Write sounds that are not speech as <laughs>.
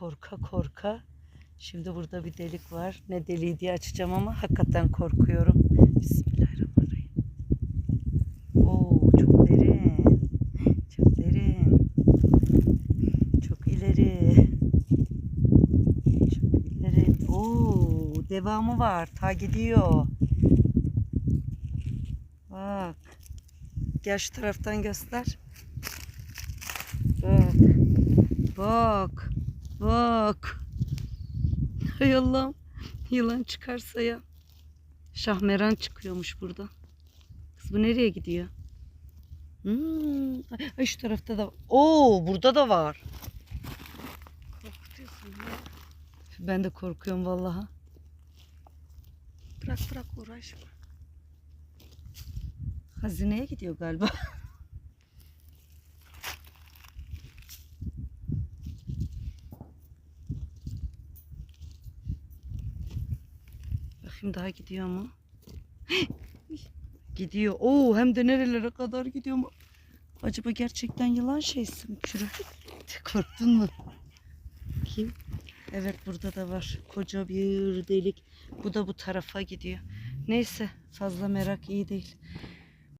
korka korka. Şimdi burada bir delik var. Ne deliği diye açacağım ama hakikaten korkuyorum. Bismillahirrahmanirrahim. Oo çok derin. Çok derin. Çok ileri. Çok ileri. Oo devamı var. Ta gidiyor. Bak. Gel şu taraftan göster. Bak. Bak. Bak. Hay Allah'ım. Yılan çıkarsa ya. Şahmeran çıkıyormuş burada. Kız bu nereye gidiyor? Hmm. Ay, şu tarafta da. Oo burada da var. Korkutuyorsun ya. Ben de korkuyorum vallahi. Bırak bırak uğraşma. Hazineye gidiyor galiba. <laughs> Bakayım daha gidiyor mu? <gasps> gidiyor. Oo hem de nerelere kadar gidiyor mu? Acaba gerçekten yılan şeysi mi? Şuraya. <laughs> Korktun mu? Kim? Evet burada da var. Koca bir delik. Bu da bu tarafa gidiyor. Neyse fazla merak iyi değil.